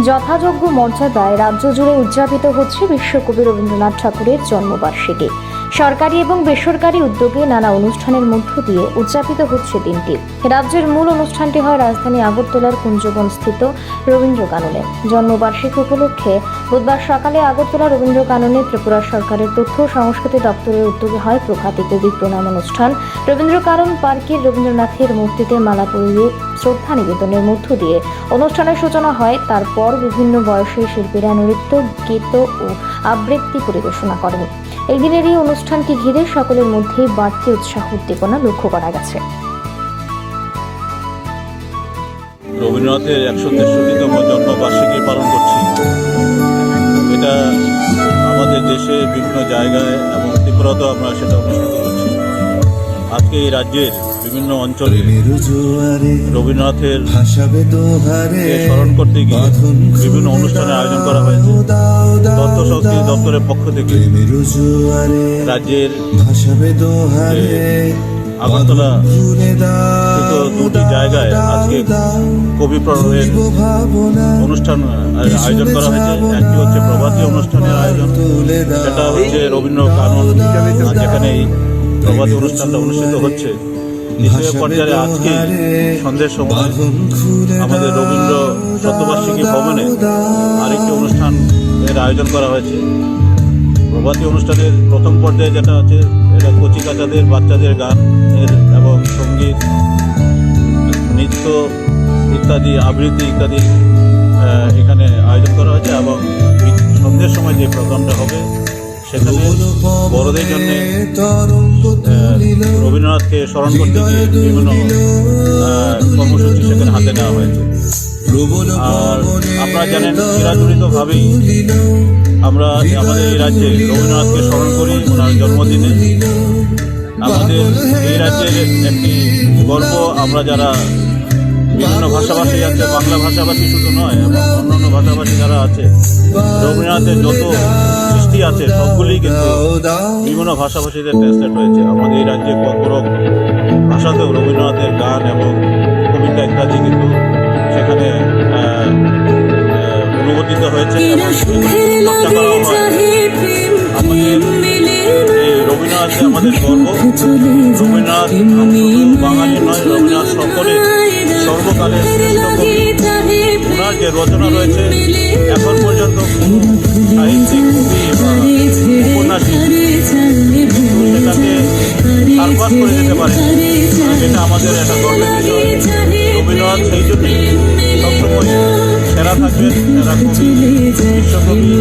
যথাযোগ্য মর্যাদায় রাজ্য জুড়ে উদযাপিত হচ্ছে বিশ্বকবি রবীন্দ্রনাথ ঠাকুরের জন্মবার্ষিকী। সরকারি এবং বেসরকারি উদ্যোগে নানা অনুষ্ঠানের মধ্য দিয়ে উদযাপিত হচ্ছে দিনটি। রাজ্যের মূল অনুষ্ঠানটি হয় রাজধানী আগরতলার কুঞ্জবন স্থিত রবীন্দ্র কাননে জন্মবার্ষিকী উপলক্ষে বুধবার সকালে আগরতলা রবীন্দ্র কাননে ত্রিপুরা সরকারের তথ্য ও সংস্কৃতি দপ্তরের উদ্যোগে হয় প্রভাতী কবি প্রণাম অনুষ্ঠান। রবীন্দ্র কানন পার্কের রবীন্দ্রনাথের মূর্তিতে মালা পরিয়ে শ্রদ্ধা নিবেদনের মধ্য দিয়ে অনুষ্ঠানের সূচনা হয়। তারপর বিভিন্ন বয়সের শিল্পীরা নৃত্য, গীত ও আবৃত্তি পরিবেশনা করেন। এই দিনের এই অনুষ্ঠানটি ঘিরে সকলের মধ্যেই বাড়তি উৎসাহ উদ্দীপনা লক্ষ্য করা গেছে। রবীন্দ্রনাথের একশো তেষট্টিতম জন্মবার্ষিকী পালন করছি। এটা আমাদের দেশে বিভিন্ন জায়গায় এবং ত্রিপুরাতেও আমরা সেটা অনুষ্ঠিত আজকে এই রাজ্যের বিভিন্ন অঞ্চলে রবীন্দ্রনাথের স্মরণ করতে গিয়ে বিভিন্ন অনুষ্ঠানের আয়োজন করা হয়েছে তথ্য সংস্কৃতি দপ্তরের পক্ষ থেকে রাজ্যের আগরতলা দুটি জায়গায় আজকে। কবি ভাবনা, অনুষ্ঠান আয়োজন করা হয়েছে একটি হচ্ছে প্রভাতী অনুষ্ঠানের আয়োজন সেটা হচ্ছে রবীন্দ্র কানন যেখানে প্রভাতী অনুষ্ঠানটা অনুষ্ঠিত হচ্ছে। দ্বিতীয় পর্যায়ে আজকে সন্ধ্যের সময় আমাদের রবীন্দ্র শতবার্ষিকী ভবনে আরেকটি অনুষ্ঠান এর আয়োজন করা হয়েছে। প্রভাতী অনুষ্ঠানের প্রথম পর্যায়ে যেটা আছে এটা কচি কাচাদের বাচ্চাদের গান এর এবং সংগীত, নৃত্য ইত্যাদি, আবৃত্তি ইত্যাদি এখানে আয়োজন করা হয়েছে এবং সন্ধ্যের সময় যে প্রোগ্রামটা হবে, সেখানে বড়দের জন্য রবীন্দ্রনাথকে স্মরণ করতে গিয়ে বিভিন্ন কর্মসূচি সেখানে হাতে নেওয়া হয়েছে। আর আপনারা জানেন, চিরাচরিতভাবেই আমরা আমাদের এই রাজ্যে রবীন্দ্রনাথকে স্মরণ করি, ওনার জন্মদিনে। আমাদের এই রাজ্যের একটি গর্ব, আমরা যারা বিভিন্ন ভাষাভাষী আছে বাংলা ভাষাভাষী শুধু নয় এবং অন্যান্য ভাষাভাষী যারা আছে রবীন্দ্রনাথের যত সৃষ্টি আছে সবগুলি কিন্তু বিভিন্ন ভাষাভাষীতে ট্রান্সলেট হয়েছে আমাদের এই রাজ্যে ককরক ভাষাতেও রবীন্দ্রনাথের গান এবং কবিতা ইত্যাদি কিন্তু সেখানে অনুমোদিত হয়েছে এবং চর্চা করাও হয়। আমাদের এই রবীন্দ্রনাথ আমাদের গর্ব রবীন্দ্রনাথ বাঙালি নয় রবীন্দ্রনাথ সকলে সর্বকালের শ্রেষ্ঠ কবি ওনার যে রচনা রয়েছে। এখন পর্যন্ত কোনো সাহিত্যিক কবি বা উপন্যাসিক সেটাকে সারপাস করে যেতে পারে। যেটা আমাদের একটা গর্বের বিষয় রবীন্দ্রনাথ সেই জন্যই সবসময় সেরা থাকবেন সেরা কবি বিশ্বকবি